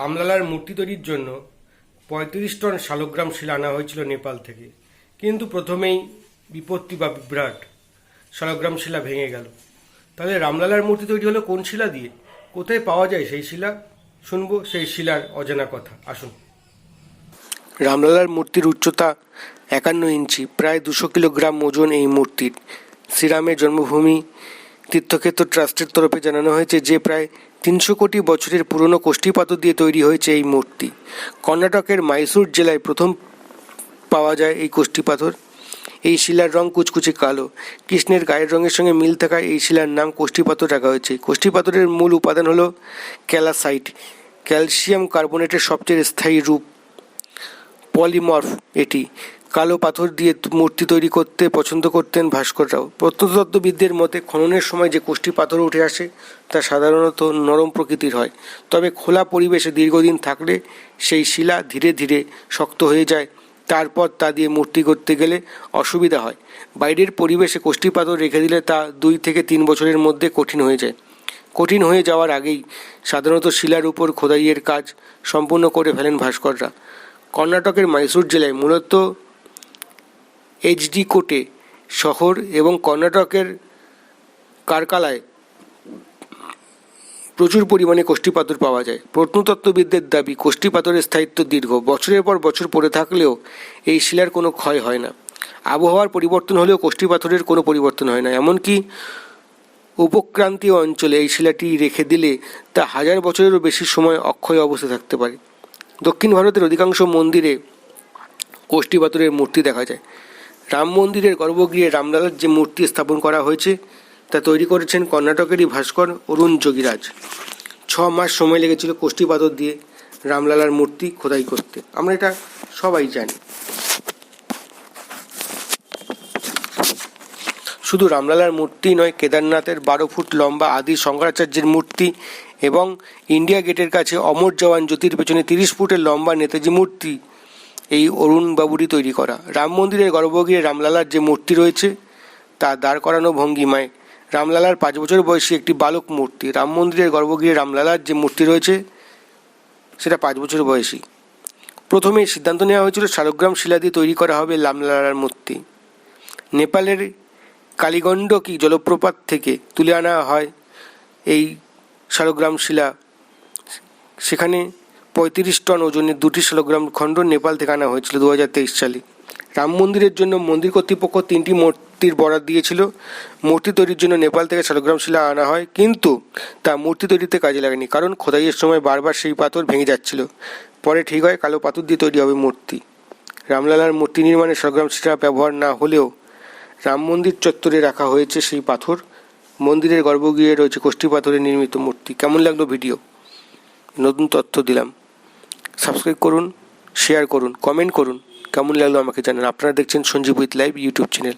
রামলালার মূর্তি তৈরির জন্য পঁয়ত্রিশ টন শালগ্রাম শিলা আনা হয়েছিল নেপাল থেকে। কিন্তু প্রথমেই বিপত্তি বা বিভ্রাট। শালগ্রাম শিলা ভেঙে গেল। তাহলে রামলালার মূর্তি তৈরি হলো কোন শিলা দিয়ে? কোথায় পাওয়া যায় সেই শিলা? শুনব সেই শিলার অজানা কথা। আসুন। রামলালার মূর্তির উচ্চতা একান্ন ইঞ্চি, প্রায় দুশো কিলোগ্রাম ওজন এই মূর্তির। শ্রীরামের জন্মভূমি তীর্থক্ষেত্র ট্রাস্টের তরফে জানানো হয়েছে যে প্রায় তিনশো কোটি বছরের পুরনো কোষ্ঠী পাথর দিয়ে তৈরি হয়েছে এই মূর্তি। কর্ণাটকের মাইসুর জেলায় প্রথম পাওয়া যায় এই কোষ্ঠী পাথর এই শিলার রং কুচকুচে কালো। কৃষ্ণের গায়ের রঙের সঙ্গে মিল থাকায় এই শিলার নাম কোষ্ঠী পাথর রাখা হয়েছে। কোষ্ঠী পাথরের মূল উপাদান হলো ক্যালাসাইট। ক্যালসিয়াম কার্বোনেটের সবচেয়ে স্থায়ী রূপ পলিমর্ফ এটি। কালো পাথর দিয়ে মূর্তি তৈরি করতে পছন্দ করতেন ভাস্কররাও প্রত্নতত্ত্ববিদদের মতে খননের সময় যে কোষ্ঠী পাথর উঠে আসে, তা সাধারণত নরম প্রকৃতির হয়। তবে খোলা পরিবেশে দীর্ঘদিন থাকলে সেই শিলা ধীরে ধীরে শক্ত হয়ে যায়। তারপর তা দিয়ে মূর্তি করতে গেলে অসুবিধা হয়। বাইরের পরিবেশে কোষ্ঠী পাথর রেখে দিলে তা দুই থেকে তিন বছরের মধ্যে কঠিন হয়ে যায়। কঠিন হয়ে যাওয়ার আগেই সাধারণত শিলার উপর খোদাইয়ের কাজ সম্পূর্ণ করে ফেলেন ভাস্কররা কর্ণাটকের মাইসুর জেলায় মূলত এইচডি কোটে শহর এবং কর্ণাটকের কারকালায় প্রচুর পরিমাণে কোষ্ঠী পাথর পাওয়া যায়। প্রত্নতত্ত্ববিদদের দাবি কোষ্ঠী পাথরের স্থায়িত্ব দীর্ঘ। বছরের পর বছর পড়ে থাকলেও এই শিলার কোনো ক্ষয় হয় না। আবহাওয়ার পরিবর্তন হলেও কোষ্ঠী পাথরের কোনো পরিবর্তন হয় না। এমনকি উপক্রান্তীয় অঞ্চলে এই শিলাটি রেখে দিলে তা হাজার বছরেরও বেশি সময় অক্ষয় অবস্থায় থাকতে পারে। দক্ষিণ ভারতের অধিকাংশ মন্দিরে কোষ্ঠী পাথরের মূর্তি দেখা যায়। রাম মন্দিরের গর্ভগৃহে রামলালার যে মূর্তি স্থাপন করা হয়েছে, তা তৈরি করেছেন কর্ণাটকেরই ভাস্কর অরুণ যোগীরাজ। ছ মাস সময় লেগেছিল কোষ্ঠী পাথর দিয়ে রামলালার মূর্তি খোদাই করতে। আমরা এটা সবাই জানি। শুধু রামলালার মূর্তি নয়, কেদারনাথের বারো ফুট লম্বা আদি শঙ্করাচার্যের মূর্তি এবং ইন্ডিয়া গেটের কাছে অমর জওয়ান জ্যোতির পেছনে তিরিশ ফুটের লম্বা নেতাজি মূর্তি এই অরুণ বাবুরই তৈরি করা। রাম মন্দিরের গর্ভগৃহে রামলালার যে মূর্তি রয়েছে, তা দাঁড় করানো ভঙ্গিমায় রামলালার পাঁচ বছর বয়সী একটি বালক মূর্তি। রাম মন্দিরের গর্ভগৃহে রামলালার যে মূর্তি রয়েছে, সেটা পাঁচ বছর বয়সী। প্রথমে সিদ্ধান্ত নেওয়া হয়েছিল শালগ্রাম শিলা দিয়ে তৈরি করা হবে রামলালার মূর্তি। নেপালের কালীগণ্ডকী জলপ্রপাত থেকে তুলে আনা হয় এই শালগ্রাম শিলা? সেখানে পঁয়ত্রিশ টন ওজনের দুটি শালগ্রাম খণ্ড নেপাল থেকে আনা হয়েছিল দু হাজার তেইশ সালে। রাম মন্দিরের জন্য মন্দির কর্তৃপক্ষ তিনটি মূর্তির বরাদ দিয়েছিল। মূর্তি তৈরির জন্য নেপাল থেকে শালগ্রাম শিলা আনা হয়, কিন্তু তা মূর্তি তৈরিতে কাজে লাগেনি, কারণ খোদাইয়ের সময় বারবার সেই পাথর ভেঙে যাচ্ছিল। পরে ঠিক হয় কালো পাথর দিয়ে তৈরি হবে মূর্তি। রামলালার মূর্তি নির্মাণে শালগ্রাম শিলা ব্যবহার না হলেও রাম মন্দির চত্বরে রাখা হয়েছে সেই পাথর। মন্দিরের গর্ভগৃহে রয়েছে কোষ্ঠী পাথরের নির্মিত মূর্তি। কেমন লাগল ভিডিও? নতুন তথ্য দিলাম। সাবস্ক্রাইব করুন শেয়ার করুন কমেন্ট করুন। কেমন লাগল আমাকে জানেন। আপনারা দেখছেন Sanjib with live YouTube channel